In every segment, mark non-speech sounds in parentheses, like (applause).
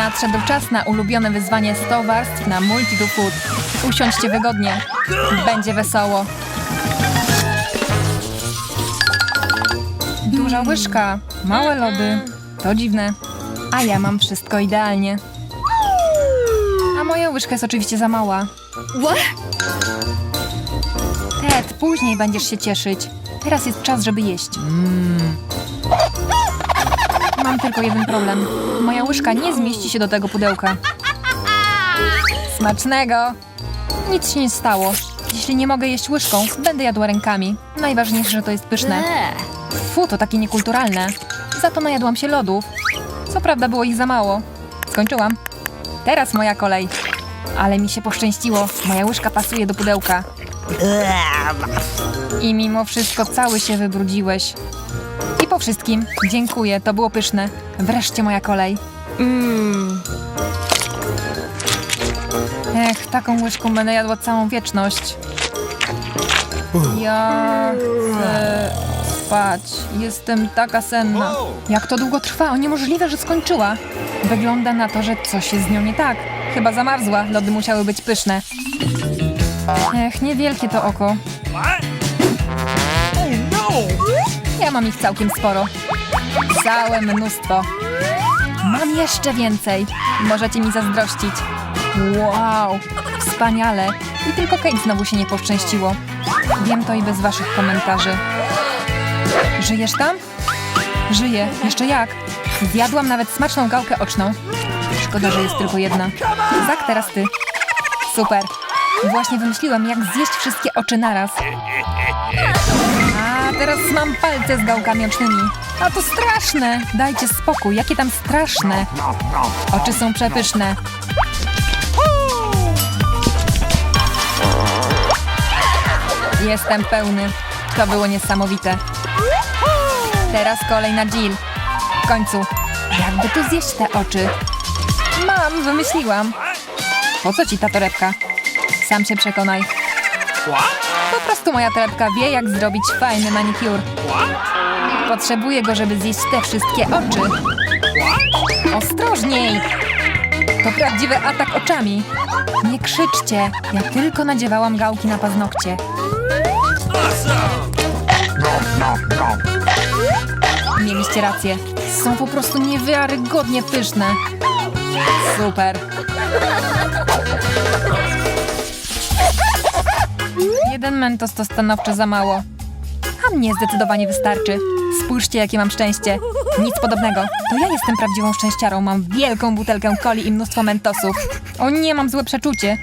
Nadszedł czas na ulubione wyzwanie 100 warstw na Multi to Food. Usiądźcie wygodnie. Będzie wesoło. Duża łyżka, małe lody. To dziwne. A ja mam wszystko idealnie. A moja łyżka jest oczywiście za mała. Ted, później będziesz się cieszyć. Teraz jest czas, żeby jeść. Mam tylko jeden problem. Moja łyżka nie zmieści się do tego pudełka. Smacznego! Nic się nie stało. Jeśli nie mogę jeść łyżką, będę jadła rękami. Najważniejsze, że to jest pyszne. Fu, to takie niekulturalne. Za to najadłam się lodów. Co prawda było ich za mało. Skończyłam. Teraz moja kolej. Ale mi się poszczęściło. Moja łyżka pasuje do pudełka. I mimo wszystko cały się wybrudziłeś. Po wszystkim dziękuję, to było pyszne. Wreszcie moja kolej. Ech, taką łyżką będę jadła całą wieczność. Ja chcę spać. Jestem taka senna. Jak to długo trwa? O niemożliwe, że skończyła. Wygląda na to, że coś jest z nią nie tak. Chyba zamarzła. Lody musiały być pyszne. Ech, niewielkie to oko. Ja mam ich całkiem sporo. Całe mnóstwo. Mam jeszcze więcej. Możecie mi zazdrościć. Wow, wspaniale. I tylko Kate znowu się nie poszczęściło. Wiem to i bez waszych komentarzy. Żyjesz tam? Żyję. Jeszcze jak? Zjadłam nawet smaczną gałkę oczną. Szkoda, że jest tylko jedna. Zak, teraz ty. Super. Właśnie wymyśliłam, jak zjeść wszystkie oczy naraz. Teraz mam palce z gałkami ocznymi. A to straszne! Dajcie spokój, jakie tam straszne. Oczy są przepyszne. Jestem pełny. To było niesamowite. Teraz kolej na Jill. W końcu. Jakby tu zjeść te oczy? Mam, wymyśliłam. Po co ci ta torebka? Sam się przekonaj. Prostu moja torebka wie, jak zrobić fajny manikur. Potrzebuję go, żeby zjeść te wszystkie oczy. Ostrożniej! To prawdziwy atak oczami. Nie krzyczcie. Ja tylko nadziewałam gałki na paznokcie. Mieliście rację. Są po prostu niewiarygodnie pyszne. Super. Jeden mentos to stanowczo za mało. A mnie zdecydowanie wystarczy. Spójrzcie, jakie mam szczęście. Nic podobnego. To ja jestem prawdziwą szczęściarą. Mam wielką butelkę coli i mnóstwo mentosów. O nie, mam złe przeczucie.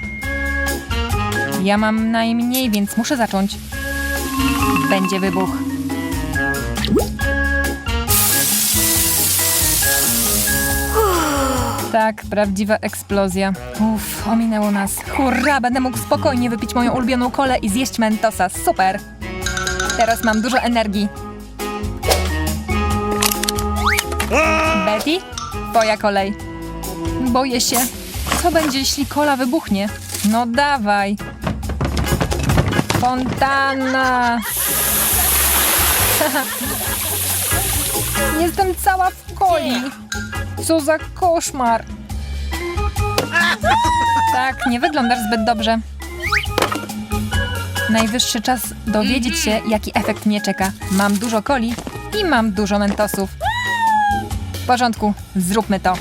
Ja mam najmniej, więc muszę zacząć. Będzie wybuch. Tak, prawdziwa eksplozja. Uff, ominęło nas. Hurra, będę mógł spokojnie wypić moją ulubioną kolę i zjeść mentosa. Super! Teraz mam dużo energii. Betty, twoja kolej. Boję się. Co będzie, jeśli kola wybuchnie? No dawaj. Fontana. (laughs) Jestem cała w coli. Co za koszmar. Tak, nie wyglądasz zbyt dobrze. Najwyższy czas dowiedzieć się, jaki efekt mnie czeka. Mam dużo coli i mam dużo mentosów. W porządku, zróbmy to.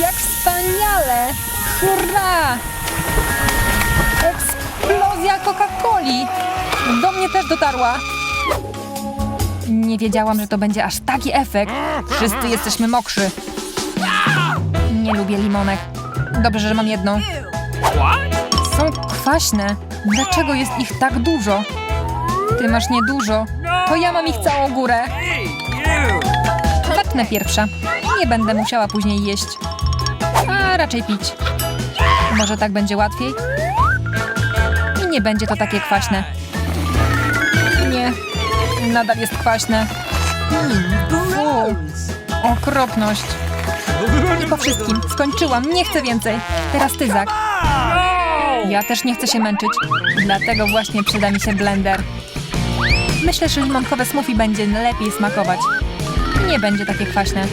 Jak wspaniale! Hurra! Eksplozja Coca-Coli! Do mnie też dotarła. Nie wiedziałam, że to będzie aż taki efekt. Wszyscy jesteśmy mokrzy. Nie lubię limonek. Dobrze, że mam jedną. Są kwaśne. Dlaczego jest ich tak dużo? Ty masz niedużo. To ja mam ich całą górę. Zacznę pierwsza. Nie będę musiała później jeść. A raczej pić. Może tak będzie łatwiej? I nie będzie to takie kwaśne nadal jest kwaśne. Fu, hmm, okropność. I po wszystkim, skończyłam, nie chcę więcej. Teraz ty, Zak. Ja też nie chcę się męczyć, dlatego właśnie przyda mi się blender. Myślę, że limonkowe smoothie będzie lepiej smakować. Nie będzie takie kwaśne.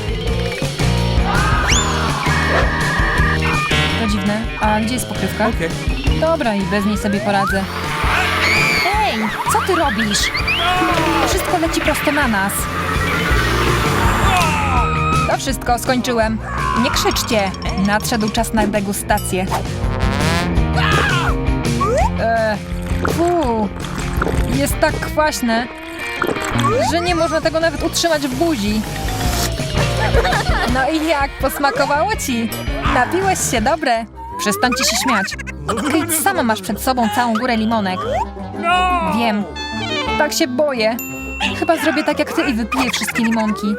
To dziwne. A gdzie jest pokrywka? Dobra, i bez niej sobie poradzę. Ty robisz? Wszystko leci prosto na nas. To wszystko, skończyłem. Nie krzyczcie. Nadszedł czas na degustację. Eee, jest tak kwaśne, że nie można tego nawet utrzymać w buzi. No i jak, posmakowało ci? Napiłeś się, dobre. Przestańcie się śmiać. Kate, sama masz przed sobą całą górę limonek. Wiem. Tak się boję. Chyba zrobię tak jak ty i wypiję wszystkie limonki.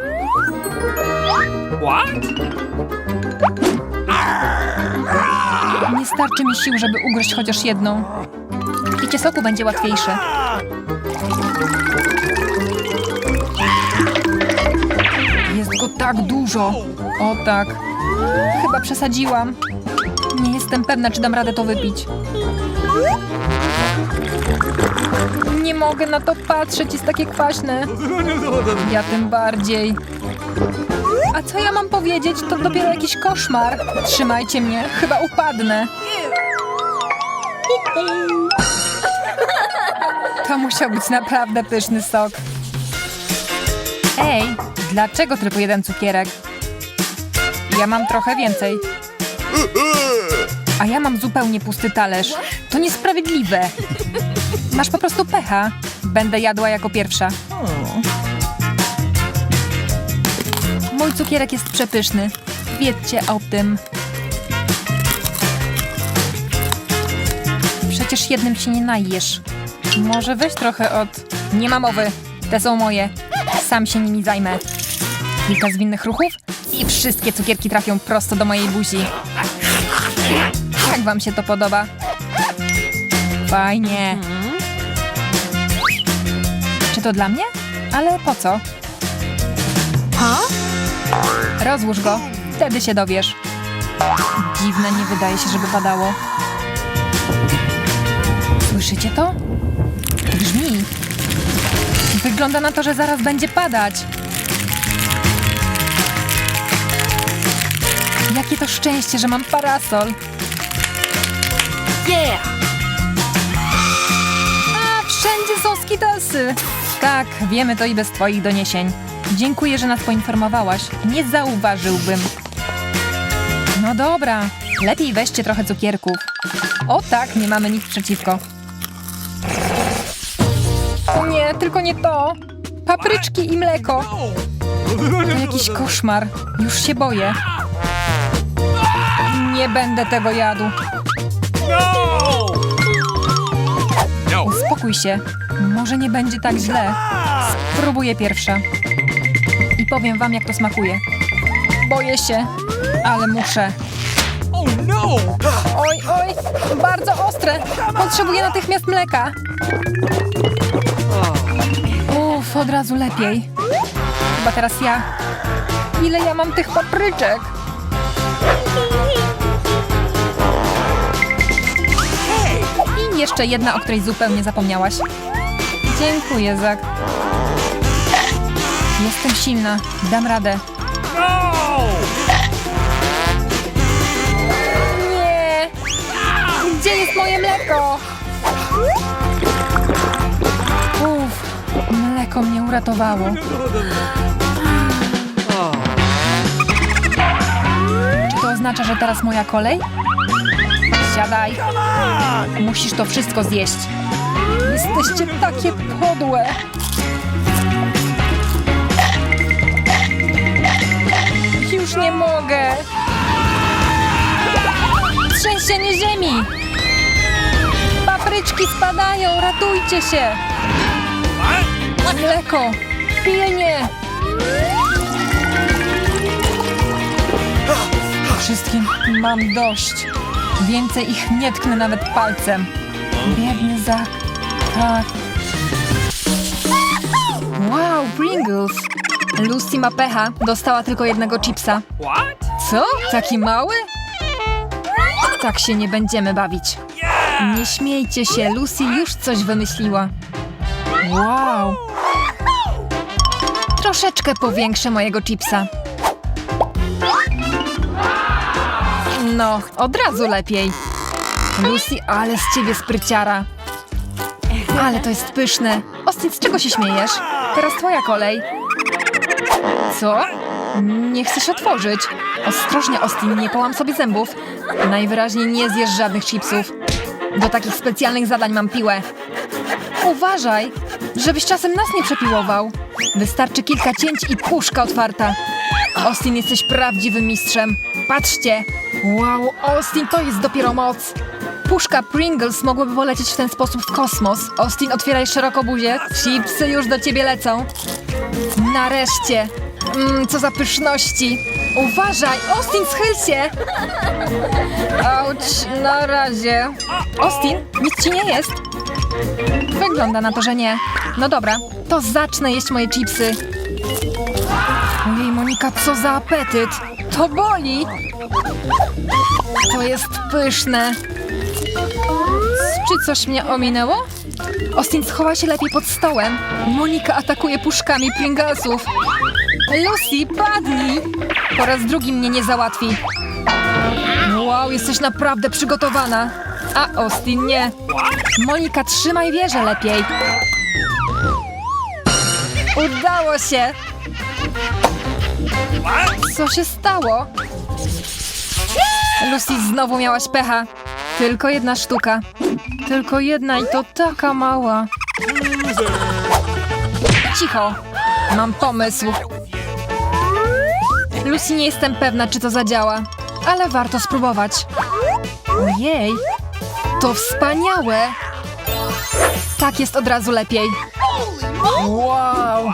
What? Nie starczy mi sił, żeby ugryźć chociaż jedną. Picie soku będzie łatwiejsze. Jest go tak dużo. O tak. Chyba przesadziłam. Nie jestem pewna, czy dam radę to wypić. Nie mogę na to patrzeć, jest takie kwaśne. Ja tym bardziej. A co ja mam powiedzieć? To dopiero jakiś koszmar. Trzymajcie mnie, chyba upadnę. To musiał być naprawdę pyszny sok. Ej, dlaczego tylko jeden cukierek? Ja mam trochę więcej. A ja mam zupełnie pusty talerz. To niesprawiedliwe. Masz po prostu pecha. Będę jadła jako pierwsza. Mój cukierek jest przepyszny. Wiedzcie o tym. Przecież jednym się nie najesz. Może weź trochę od... Nie ma mowy. Te są moje. Sam się nimi zajmę. Kilka zwinnych ruchów i wszystkie cukierki trafią prosto do mojej buzi. Jak wam się to podoba? Fajnie. To dla mnie? Ale po co? Rozłóż go, wtedy się dowiesz. Dziwne, nie wydaje się, żeby padało. Słyszycie to? Brzmi. Wygląda na to, że zaraz będzie padać. Jakie to szczęście, że mam parasol. Yeah! A, wszędzie są skitosy. Tak, wiemy to i bez twoich doniesień. Dziękuję, że nas poinformowałaś. Nie zauważyłbym. No dobra, lepiej weźcie trochę cukierków. O tak, nie mamy nic przeciwko. Nie, tylko nie to. Papryczki i mleko. To jakiś koszmar. Już się boję. Nie będę tego jadł. No! Uspokój się. Może nie będzie tak źle. Spróbuję pierwsza. I powiem wam, jak to smakuje. Boję się, ale muszę. Oh no! Oj, oj, bardzo ostre. Potrzebuję natychmiast mleka. Uff, od razu lepiej. Chyba teraz ja. Ile ja mam tych papryczek? I jeszcze jedna, o której zupełnie zapomniałaś. Dziękuję, Zak. Jestem silna. Dam radę. Nie! Gdzie jest moje mleko? Uff, mleko mnie uratowało. Czy to oznacza, że teraz moja kolej? Siadaj. Musisz to wszystko zjeść. Jesteście takie podłe. Już nie mogę. Trzęsienie ziemi! Papryczki spadają, ratujcie się! Mleko! Pienie! Wszystkim mam dość. Więcej ich nie tknę nawet palcem. Biedny Zak. Tak. Wow, Pringles! Lucy ma pecha. Dostała tylko jednego chipsa. Co? Taki mały? Tak się nie będziemy bawić. Nie śmiejcie się, Lucy już coś wymyśliła. Wow. Troszeczkę powiększę mojego chipsa. No, od razu lepiej. Lucy, ale z ciebie spryciara. Ale to jest pyszne. Austin, z czego się śmiejesz? Teraz twoja kolej. Co? Nie chcesz otworzyć. Ostrożnie, Austin, nie połam sobie zębów. Najwyraźniej nie zjesz żadnych chipsów. Do takich specjalnych zadań mam piłę. Uważaj, żebyś czasem nas nie przepiłował. Wystarczy kilka cięć i puszka otwarta. Austin, jesteś prawdziwym mistrzem. Patrzcie. Wow, Austin, to jest dopiero moc. Puszka Pringles mogłyby polecieć w ten sposób w kosmos. Austin, otwieraj szeroko buzię. Chipsy już do ciebie lecą. Nareszcie. Mmm, co za pyszności. Uważaj, Austin, schyl się. Auć, na razie. Austin, nic ci nie jest. Wygląda na to, że nie. No dobra, to zacznę jeść moje chipsy. Ojej, Monika, co za apetyt! To boli! To jest pyszne. Czy coś mnie ominęło? Austin schowa się lepiej pod stołem. Monika atakuje puszkami Pringlesów. Lucy, padnij! Po raz drugi mnie nie załatwi. Wow, jesteś naprawdę przygotowana. A Austin nie. Monika, trzymaj wieżę lepiej. Udało się! Co się stało? Lucy, znowu miałaś pecha. Tylko jedna sztuka. Tylko jedna i to taka mała. Cicho. Mam pomysł. Lucy, nie jestem pewna, czy to zadziała, ale warto spróbować. Ojej, to wspaniałe! Tak jest od razu lepiej. Wow!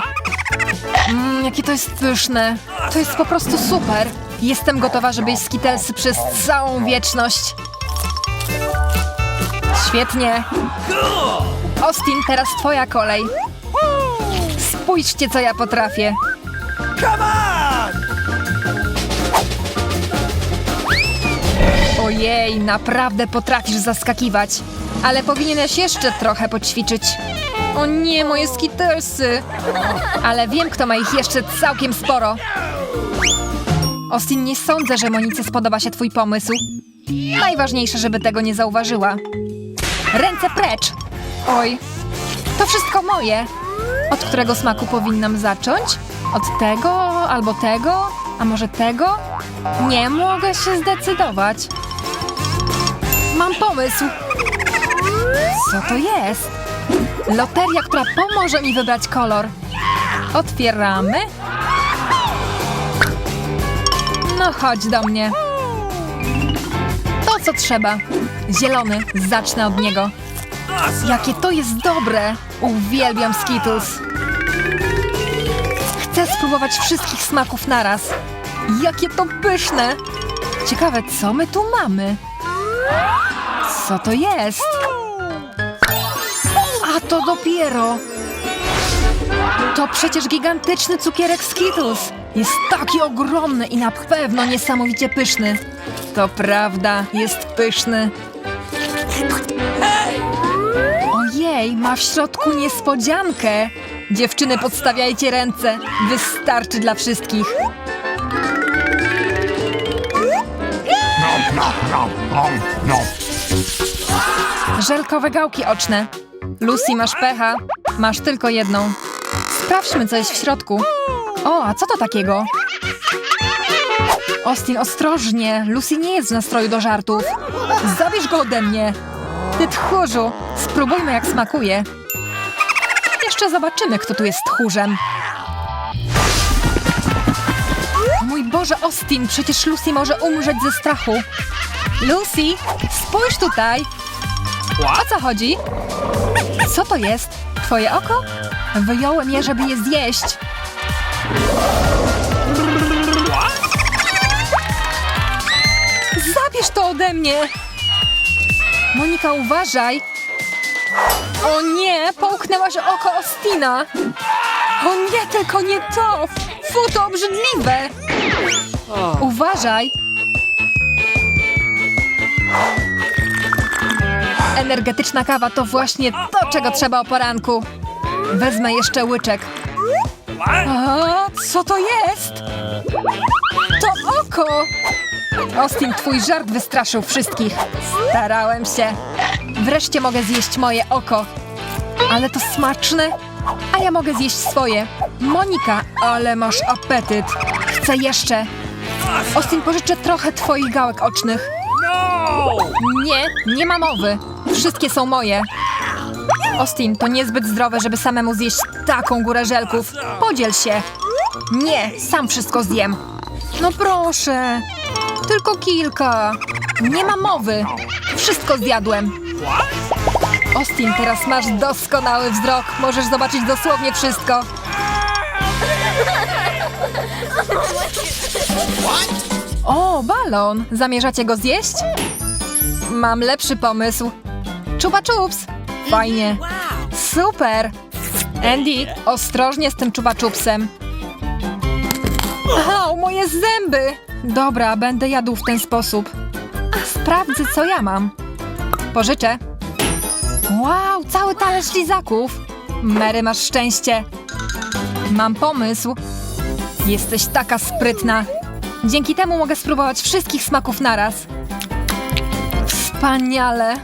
Mmm, jakie to jest pyszne. To jest po prostu super. Jestem gotowa, żeby jeść skitelsy przez całą wieczność. Świetnie. Austin, teraz twoja kolej. Spójrzcie, co ja potrafię. Ojej, naprawdę potrafisz zaskakiwać. Ale powinieneś jeszcze trochę poćwiczyć. O nie, moje skittlesy! Ale wiem, kto ma ich jeszcze całkiem sporo. Austin, nie sądzę, że Monice spodoba się twój pomysł. Najważniejsze, żeby tego nie zauważyła. Ręce precz! Oj, to wszystko moje. Od którego smaku powinnam zacząć? Od tego albo tego? A może tego? Nie mogę się zdecydować. Mam pomysł. Co to jest? Loteria, która pomoże mi wybrać kolor. Otwieramy. No chodź do mnie. To co trzeba. Zielony. Zacznę od niego. Jakie to jest dobre! Uwielbiam Skittles. Chcę spróbować wszystkich smaków naraz. Jakie to pyszne! Ciekawe, co my tu mamy? Co to jest? A to dopiero! To przecież gigantyczny cukierek Skittles. Jest taki ogromny i na pewno niesamowicie pyszny. To prawda, jest pyszny. Ma w środku niespodziankę. Dziewczyny, podstawiajcie ręce. Wystarczy dla wszystkich. Żelkowe gałki oczne. Lucy, masz pecha. Masz tylko jedną. Sprawdźmy, co jest w środku. O, a co to takiego? Austin, ostrożnie. Lucy nie jest w nastroju do żartów. Zabierz go ode mnie. Ty tchórzu, spróbujmy, jak smakuje. Jeszcze zobaczymy, kto tu jest tchórzem. Mój Boże, Austin, przecież Lucy może umrzeć ze strachu. Lucy, spójrz tutaj. O co chodzi? Co to jest? Twoje oko? Wyjąłem je, żeby je zjeść. Zabierz to ode mnie! Monika, uważaj! O nie, połknęłaś oko Ostina! O nie, tylko nie to! Fu, to obrzydliwe! Uważaj! Energetyczna kawa to właśnie to, czego trzeba o poranku. Wezmę jeszcze łyczek. A, co to jest? To oko! Austin, twój żart wystraszył wszystkich. Starałem się. Wreszcie mogę zjeść moje oko. Ale to smaczne. A ja mogę zjeść swoje. Monika, ale masz apetyt. Chcę jeszcze. Austin, pożyczę trochę twoich gałek ocznych. Nie, nie ma mowy. Wszystkie są moje. Austin, to niezbyt zdrowe, żeby samemu zjeść taką górę żelków. Podziel się. Nie, sam wszystko zjem. No proszę. Tylko kilka. Nie ma mowy. Wszystko zjadłem. Austin, teraz masz doskonały wzrok. Możesz zobaczyć dosłownie wszystko. O, balon. Zamierzacie go zjeść? Mam lepszy pomysł. Czupa czups. Fajnie. Super. Andy, ostrożnie z tym czupa czupsem. Au, moje zęby! Dobra, będę jadł w ten sposób. Sprawdzę, co ja mam. Pożyczę. Wow, cały talerz lizaków. Mary, masz szczęście. Mam pomysł. Jesteś taka sprytna. Dzięki temu mogę spróbować wszystkich smaków naraz. Wspaniale.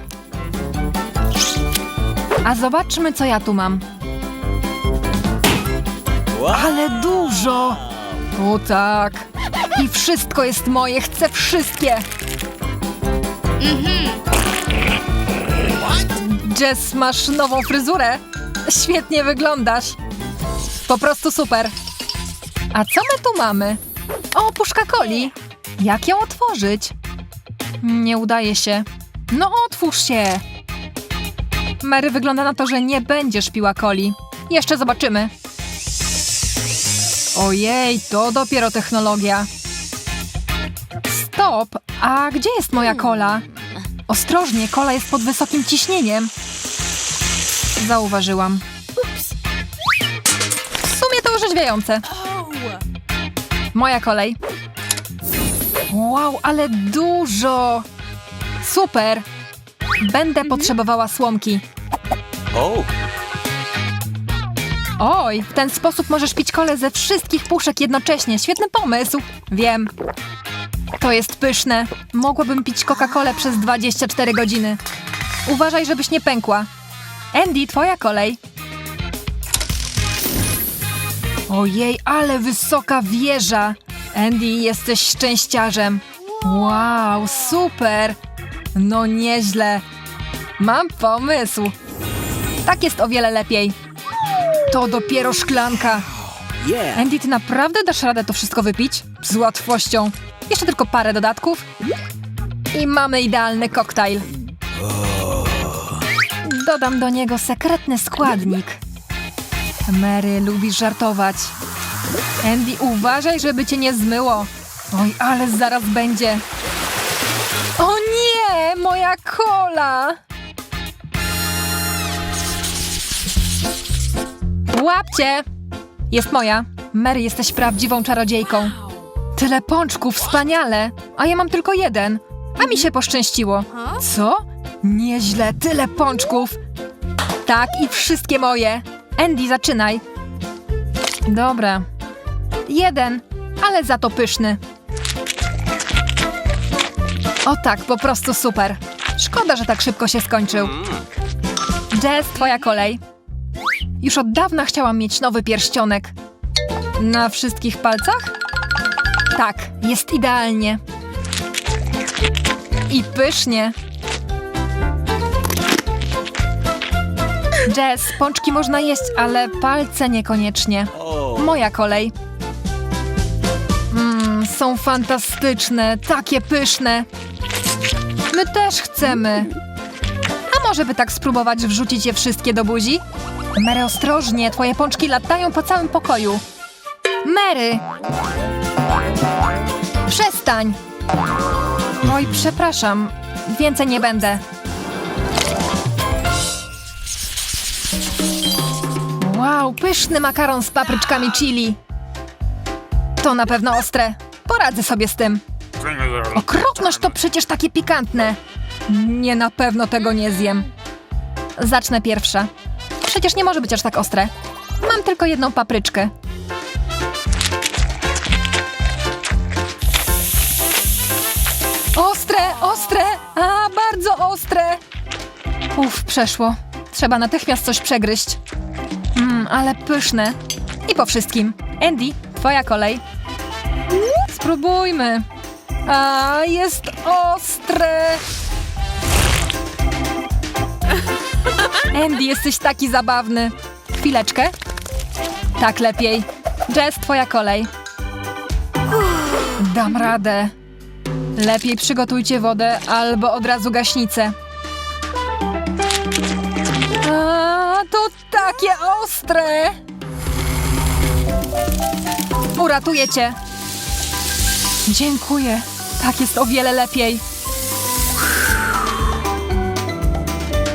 A zobaczmy, co ja tu mam. Ale dużo! O tak. I wszystko jest moje, chcę wszystkie. Jess, masz nową fryzurę. Świetnie wyglądasz. Po prostu super. A co my tu mamy? O, puszka coli. Jak ją otworzyć? Nie udaje się. No otwórz się. Mary wygląda na to, że nie będziesz piła coli. Jeszcze zobaczymy. Ojej, to dopiero technologia. Stop! A gdzie jest moja kola? Ostrożnie, kola jest pod wysokim ciśnieniem. Zauważyłam. W sumie to orzeźwiające. Moja kolej. Wow, ale dużo! Super! Będę potrzebowała słomki. Oh, Oj, w ten sposób możesz pić kole ze wszystkich puszek jednocześnie. Świetny pomysł. Wiem. To jest pyszne. Mogłabym pić Coca-Colę przez 24 godziny. Uważaj, żebyś nie pękła. Andy, twoja kolej. Ojej, ale wysoka wieża. Andy, jesteś szczęściarzem. Wow, super. No nieźle. Mam pomysł. Tak jest o wiele lepiej. To dopiero szklanka. Andy, ty naprawdę dasz radę to wszystko wypić? Z łatwością. Jeszcze tylko parę dodatków. I mamy idealny koktajl. Dodam do niego sekretny składnik. Mary, lubisz żartować. Andy, uważaj, żeby cię nie zmyło. Oj, ale zaraz będzie. O nie, moja kola! Łapcie! Jest moja. Mary, jesteś prawdziwą czarodziejką. Tyle pączków, wspaniale! A ja mam tylko jeden. A mi się poszczęściło. Co? Nieźle, tyle pączków. Tak, i wszystkie moje. Andy, zaczynaj. Dobra. Jeden, ale za to pyszny. O tak, po prostu super. Szkoda, że tak szybko się skończył. Jess, twoja kolej. Już od dawna chciałam mieć nowy pierścionek. Na wszystkich palcach? Tak, jest idealnie. I pysznie. Jess, pączki można jeść, ale palce niekoniecznie. Moja kolej. Mmm, są fantastyczne, takie pyszne. My też chcemy. A może by tak spróbować wrzucić je wszystkie do buzi? Mary, ostrożnie, twoje pączki latają po całym pokoju. Mary! Przestań! Oj, przepraszam. Więcej nie będę. Wow, pyszny makaron z papryczkami chili. To na pewno ostre. Poradzę sobie z tym. Okropność to przecież takie pikantne. Nie, na pewno tego nie zjem. Zacznę pierwsza. Przecież nie może być aż tak ostre. Mam tylko jedną papryczkę. Ostre! Uff, przeszło. Trzeba natychmiast coś przegryźć. Mmm, ale pyszne. I po wszystkim. Andy, twoja kolej. Spróbujmy. A, jest ostre! Andy, jesteś taki zabawny. Chwileczkę. Tak lepiej. Jess, twoja kolej. Dam radę. Lepiej przygotujcie wodę albo od razu gaśnicę. A, to takie ostre! Uratuję cię. Dziękuję. Tak jest o wiele lepiej.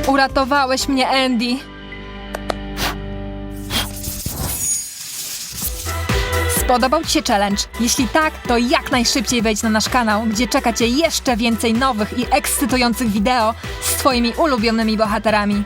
Uratowałeś mnie, Andy. Spodobał Ci się challenge? Jeśli tak, to jak najszybciej wejdź na nasz kanał, gdzie czeka Cię jeszcze więcej nowych i ekscytujących wideo z Twoimi ulubionymi bohaterami.